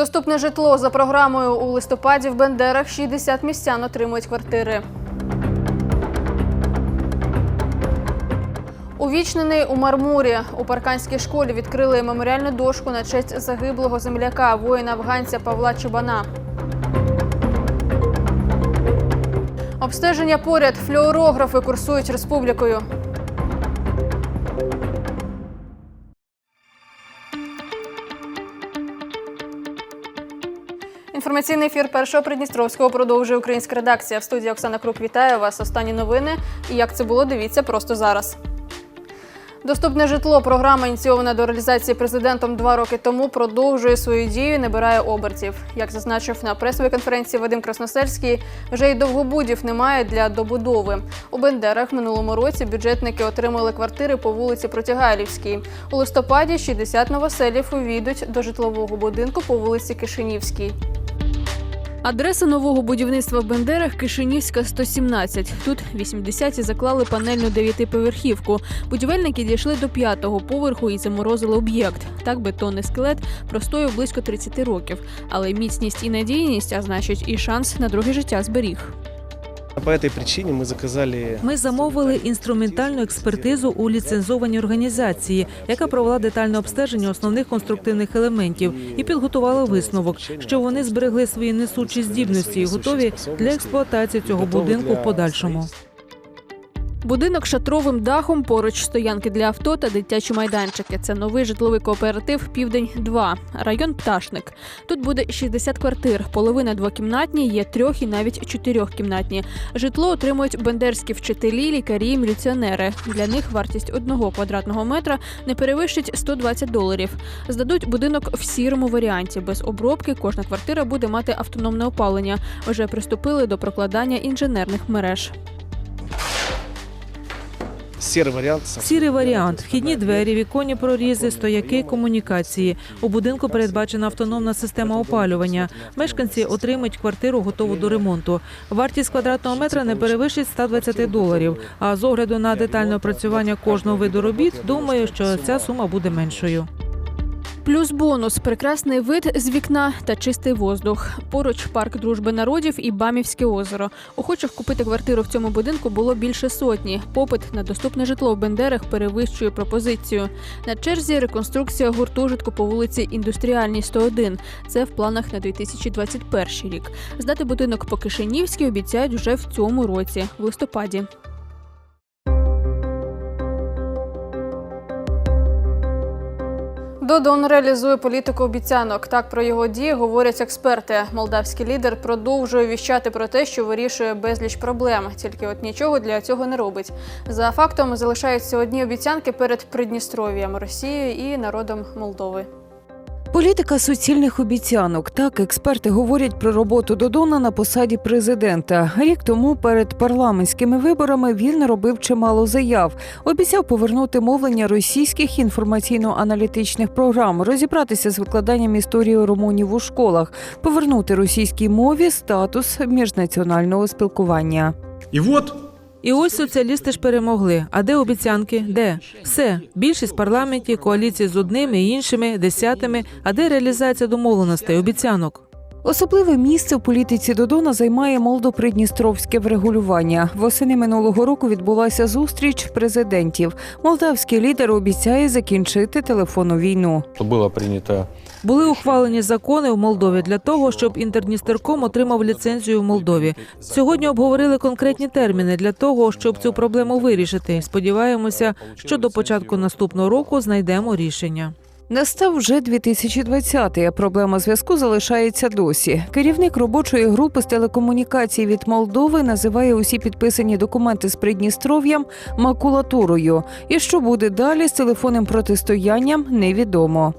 Доступне житло за програмою у листопаді в Бендерах 60 містян отримують квартири. Увічнений у Мармурі у парканській школі відкрили меморіальну дошку на честь загиблого земляка, воїна афганця Павла Чубана. Обстеження поряд флюорографи курсують республікою. Інформаційний ефір першого Придністровського продовжує українська редакція. В студії Оксана Крук вітаю вас. Останні новини. І як це було, дивіться просто зараз. Доступне житло. Програма, ініційована до реалізації президентом два роки тому, продовжує свою дію, і набирає обертів. Як зазначив на пресовій конференції Вадим Красносельський, вже й довгобудів немає для добудови. У Бендерах минулому році бюджетники отримали квартири по вулиці Протягайлівській. У листопаді 60 новоселів увійдуть до житлового будинку по вулиці Кишинівській. Адреса нового будівництва в Бендерах Кишинівська 117. Тут 80-ті заклали панельну дев'ятиповерхівку. Будівельники дійшли до п'ятого поверху і заморозили об'єкт. Так бетонний скелет простояв близько 30 років. Але міцність і надійність, а значить, і шанс на друге життя зберіг. По этой причине мы заказали Ми замовили інструментальну експертизу у ліцензованій організації, яка провела детальне обстеження основних конструктивних елементів і підготувала висновок, що вони зберегли свої несучі здібності і готові для експлуатації цього будинку в подальшому. Будинок шатровим дахом, поруч стоянки для авто та дитячі майданчики. Це новий житловий кооператив Південь 2 район Пташник. Тут буде 60 квартир. Половина двокімнатні, є трьох і навіть чотирьохкімнатні. Житло отримують бендерські вчителі, лікарі, міліціонери. Для них вартість одного квадратного метра не перевищить 120 доларів. Здадуть будинок в сірому варіанті. Без обробки кожна квартира буде мати автономне опалення. Вже приступили до прокладання інженерних мереж. Серый варіант Сірий варіант: вхідні двері, віконні прорізи, стояки, комунікації. У будинку передбачена автономна система опалювання. Мешканці отримають квартиру готову до ремонту. Вартість квадратного метра не перевищить 120 доларів. А з огляду на детальне опрацювання кожного виду робіт, думаю, що ця сума буде меншою. Плюс бонус прекрасний вид з вікна та чистий воздух. Поруч парк дружби народів і Бамівське озеро. Охочих купити квартиру в цьому будинку було більше сотні. Попит на доступне житло в Бендерах перевищує пропозицію. На черзі реконструкція гуртожитку по вулиці Індустріальній 101. Це в планах на 2021 рік. Здати будинок по Кишинівській обіцяють вже в цьому році, в листопаді. Додон реалізує політику обіцянок. Так про його дії говорять експерти. Молдавський лідер продовжує віщати про те, що вирішує безліч проблем, тільки от нічого для цього не робить. За фактом залишаються одні обіцянки перед Придністров'ям Росією і народом Молдови. Політика суцільних обіцянок. Так експерти говорять про роботу Додона на посаді президента. Рік тому перед парламентськими виборами він робив чимало заяв. Обіцяв повернути мовлення російських інформаційно-аналітичних програм, розібратися з викладанням історії румунів у школах, повернути російській мові статус міжнаціонального спілкування. И вот І ось соціалісти ж перемогли. А де обіцянки? Де все більшість в парламенті, коаліції з одними і іншими, десятими. А де реалізація домовленостей, обіцянок? Особливе місце в політиці Додона займає молдопридністровське врегулювання. Восени минулого року відбулася зустріч президентів. Молдавський лідер обіцяє закінчити телефонну війну. было принято Були ухвалені закони в Молдові для того, щоб інтерністерком отримав ліцензію в Молдові. Сьогодні обговорили конкретні терміни для того, щоб цю проблему вирішити. Сподіваємося, що до початку наступного року знайдемо рішення. Настав вже 2020-й, а проблема зв'язку залишається досі. Керівник робочої групи з телекомунікацій від Молдови називає усі підписані документи з Придністров'ям макулатурою. І що буде далі з телефонним протистоянням, невідомо.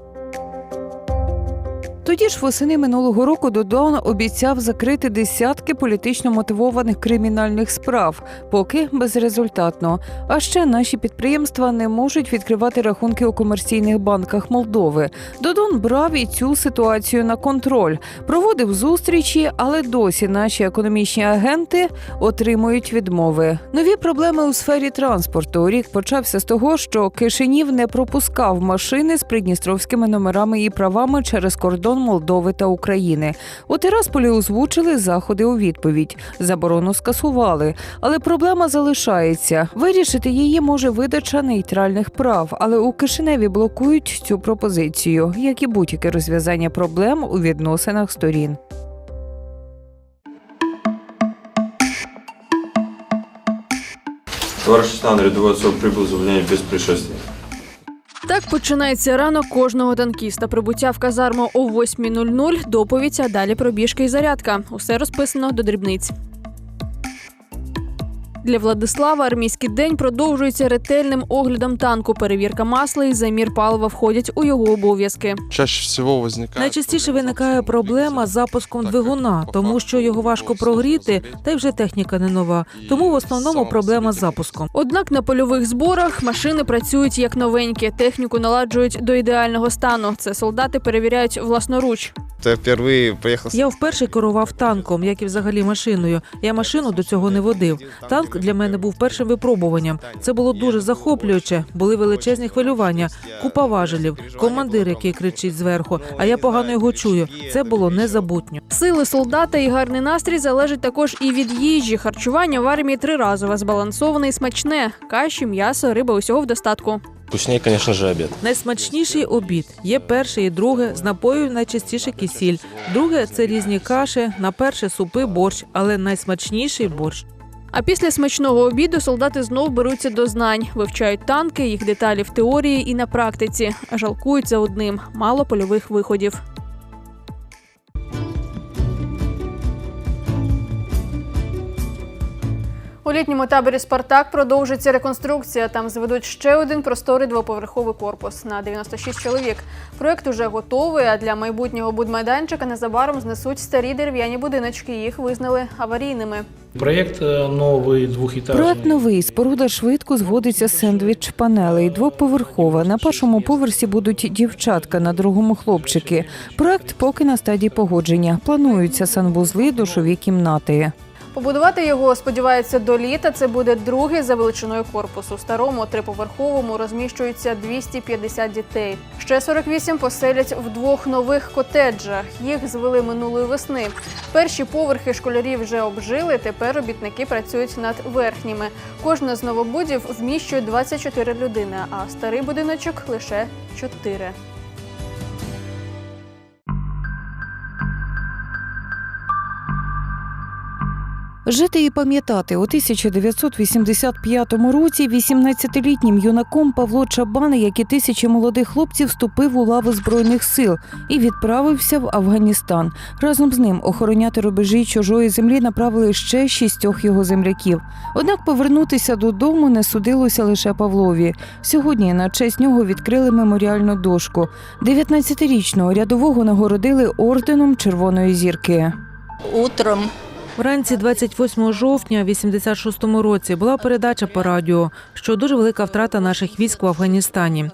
Тоді ж восени минулого року Додон обіцяв закрити десятки політично мотивованих кримінальних справ, поки безрезультатно. А ще наші підприємства не можуть відкривати рахунки у комерційних банках Молдови. Додон брав і цю ситуацію на контроль, проводив зустрічі, але досі наші економічні агенти отримують відмови. Нові проблеми у сфері транспорту. Рік почався з того, що Кишинів не пропускав машини з придністровськими номерами і правами через кордон Молдови та України. У Тирасполі озвучили заходи у відповідь. Заборону скасували, але проблема залишається. Вирішити її може видача нейтральних прав, але у Кишиневі блокують цю пропозицію, як і будь-яке розв'язання проблем у відносинах сторін. Товарищ лейтенант, рядовой отцов прибыл за без происшествий. Так починається ранок кожного танкіста. Прибуття в казарму о 8.00, доповідь, а далі пробіжка і зарядка. Усе розписано до дрібниць. Для Владислава армійський день продовжується ретельним оглядом танку. Перевірка масла і замір палива входять у його обов'язки. Чаще всього виникає Найчастіше виникає проблема з запуском двигуна, тому що його важко прогріти, та й вже техніка не нова. Тому в основному проблема з запуском. Однак на польових зборах машини працюють як новенькі. Техніку наладжують до ідеального стану. Це солдати перевіряють власноруч. Я впервые поїхав Я вперше керував танком, як і взагалі машиною. Я машину до цього не водив. Танк для мене був першим випробуванням. Це було дуже захоплююче. Були величезні хвилювання, купа важелів, командир, який кричить зверху. А я погано його чую. Це було незабутньо. Сили солдата і гарний настрій залежать також і від їжі. Харчування в армії триразове, збалансоване і смачне. Каші, м'ясо, риба усього в достатку. Вкуснее, конечно же, обед. Найсмачніший обід є перше і друге. З напоїв найчастіше кисіль. Друге це різні каші. На перше супи, борщ, але найсмачніший борщ. А після смачного обіду солдати знов беруться до знань, вивчають танки, їх деталі в теорії і на практиці. Жалкують за одним мало польових виходів. У літньому таборі Спартак продовжиться реконструкція. Там зведуть ще один просторий двоповерховий корпус на 96 чоловік. Проект уже готовий. А для майбутнього будмайданчика незабаром знесуть старі дерев'яні будиночки. Їх визнали аварійними. Проект э, новый, двухэтажный. Проект новий. Споруда швидко зводиться з сендвіч панелей, двоповерхова. На першому поверсі будуть дівчатка, на другому хлопчики. Проект поки на стадії погодження. Плануються санвузли, душові кімнати. Побудувати його сподіваються до літа. Це буде другий за величиною корпус. У старому триповерховому розміщується 250 дітей. Ще 48 поселять в двох нових котеджах. Їх звели минулої весни. Перші поверхи школярів вже обжили. Тепер робітники працюють над верхніми. Кожна з новобудів вміщує 24 людини, а старий будиночок лише 4. Жити і пам'ятати у 1985 році 18-літнім юнаком Павло Чабан, як і тисячі молодих хлопців, вступив у лави збройних сил і відправився в Афганістан. Разом з ним охороняти рубежі чужої землі направили ще шістьох його земляків. Однак повернутися додому не судилося лише Павлові. Сьогодні на честь нього відкрили меморіальну дошку. 19-річного рядового нагородили орденом Червоної зірки. Утром Вранці 28 жовтня, в 86-му році, була передача по радіо, що дуже велика втрата наших військ в Афганістані.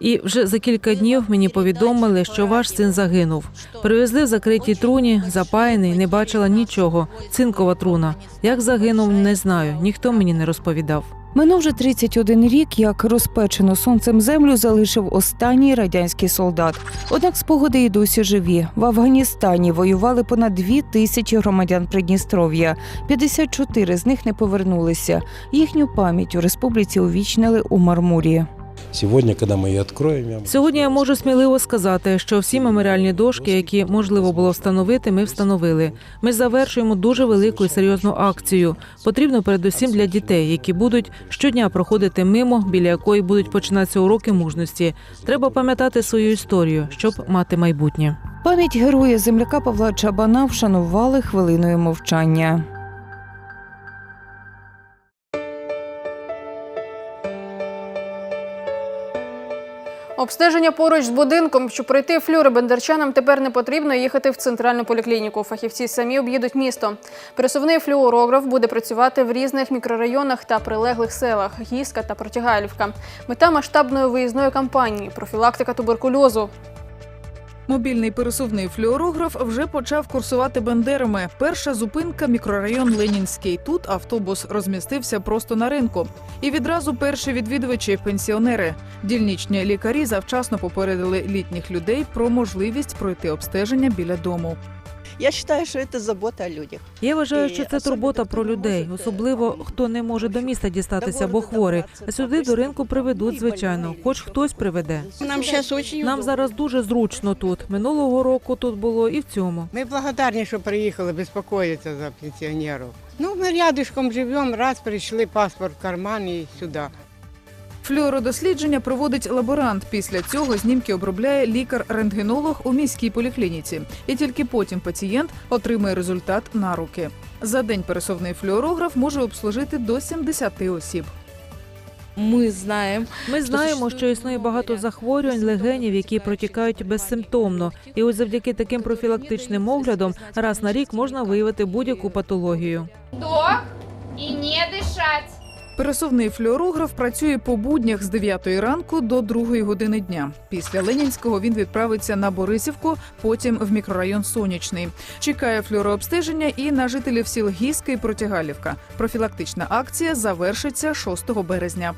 І вже за кілька днів мені повідомили, що ваш син загинув. Привезли в закритій труні, запаяний, не бачила нічого. Цинкова труна. Як загинув, не знаю. Ніхто мені не розповідав. Минув вже 31 рік, як розпечену сонцем землю залишив останній радянський солдат. Однак спогади й досі живі. В Афганістані воювали понад дві тисячі громадян Придністров'я. 54 з них не повернулися. Їхню пам'ять у республіці увічнили у Мармурі. Сегодня, когда мы ее откроем, я Сьогодні я можу сміливо сказати, що всі меморіальні дошки, які можливо було встановити, ми встановили. Ми завершуємо дуже велику і серйозну акцію. Потрібно передусім для дітей, які будуть щодня проходити мимо, біля якої будуть починатися уроки мужності. Треба пам'ятати свою історію, щоб мати майбутнє. Пам'ять героя земляка Павла Чабана вшанували хвилиною мовчання. Обстеження поруч з будинком, щоб пройти флюри бендерчанам, тепер не потрібно їхати в центральну поліклініку. Фахівці самі об'їдуть місто. Пересувний флюорограф буде працювати в різних мікрорайонах та прилеглих селах Гіска та Протягайлівка. Мета масштабної виїзної кампанії профілактика туберкульозу. Мобільний пересувний флюорограф вже почав курсувати бендерами. Перша зупинка мікрорайон Ленінський. Тут автобус розмістився просто на ринку. І відразу перші відвідувачі пенсіонери. Дільничні лікарі завчасно попередили літніх людей про можливість пройти обстеження біля дому. Я вважаю, що це забота о людях. Я вважаю, що це турбота про людей, особливо хто не може до міста дістатися, бо хворий. А сюди до ринку приведуть, звичайно. Хоч хтось приведе. Нам зараз дуже Нам зараз дуже зручно тут. Минулого року тут було і в цьому. Ми благодарні, що приїхали безпокоїться за пенсіонерів. Ну, ми рядышком живемо, раз прийшли, паспорт в карман і сюди. Флюородослідження проводить лаборант. Після цього знімки обробляє лікар-рентгенолог у міській поліклініці, і тільки потім пацієнт отримує результат на руки. За день пересувний флюорограф може обслужити до 70 осіб. Ми знаємо, Ми знаємо, що існує багато захворювань легенів, які протікають безсимптомно. І ось завдяки таким профілактичним оглядам раз на рік можна виявити будь-яку патологію. Вдох і не дишать. Пересувний флюорограф працює по буднях з 9 ранку до 2 години дня. Після Ленінського він відправиться на Борисівку, потім в мікрорайон Сонячний. Чекає флюорообстеження і на жителів сіл Гіска і Протягалівка. Профілактична акція завершиться 6 березня.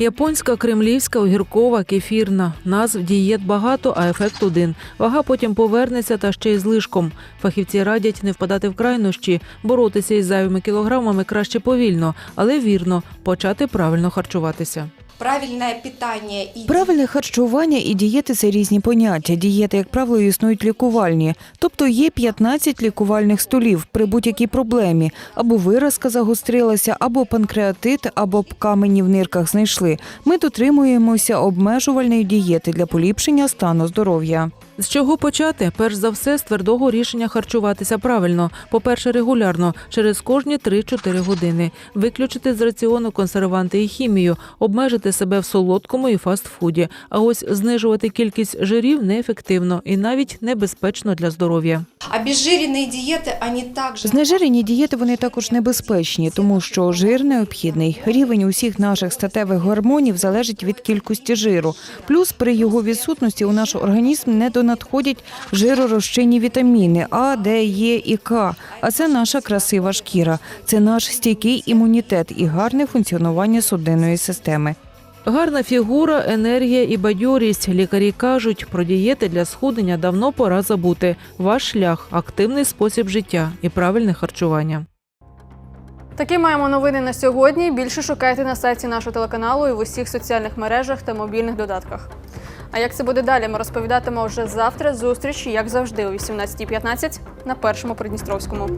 Японська, кремлівська, огіркова, кефірна. Назв дієт багато, а ефект один. Вага потім повернеться та ще й злишком. Фахівці радять не впадати в крайнощі, боротися із зайвими кілограмами краще повільно, але вірно почати правильно харчуватися. Правильне питання і Правильне харчування і дієти це різні поняття. Дієти, як правило, існують лікувальні. Тобто є 15 лікувальних столів при будь-якій проблемі. Або виразка загострилася, або панкреатит, або камені в нирках знайшли. Ми дотримуємося обмежувальної дієти для поліпшення стану здоров'я. З чого почати? Перш за все, з твердого рішення харчуватися правильно. По-перше, регулярно, через кожні 3-4 години. Виключити з раціону консерванти і хімію, обмежити себе в солодкому і фастфуді. А ось знижувати кількість жирів неефективно і навіть небезпечно для здоров'я. обезжирені дієти, вони також Знежирені дієти вони також небезпечні, тому що жир необхідний. Рівень усіх наших статевих гормонів залежить від кількості жиру. Плюс при його відсутності у наш організм не донадходять жиророзчинні вітаміни А, Д, Е і К. А це наша красива шкіра. Це наш стійкий імунітет і гарне функціонування судинної системи. Гарна фігура, енергія і бадьорість. Лікарі кажуть, про дієти для схуднення давно пора забути. Ваш шлях активний спосіб життя і правильне харчування. Такі маємо новини на сьогодні. Більше шукайте на сайті нашого телеканалу і в усіх соціальних мережах та мобільних додатках. А як це буде далі, ми розповідатимемо вже завтра. Зустріч, як завжди, о 18.15 на першому Придністровському.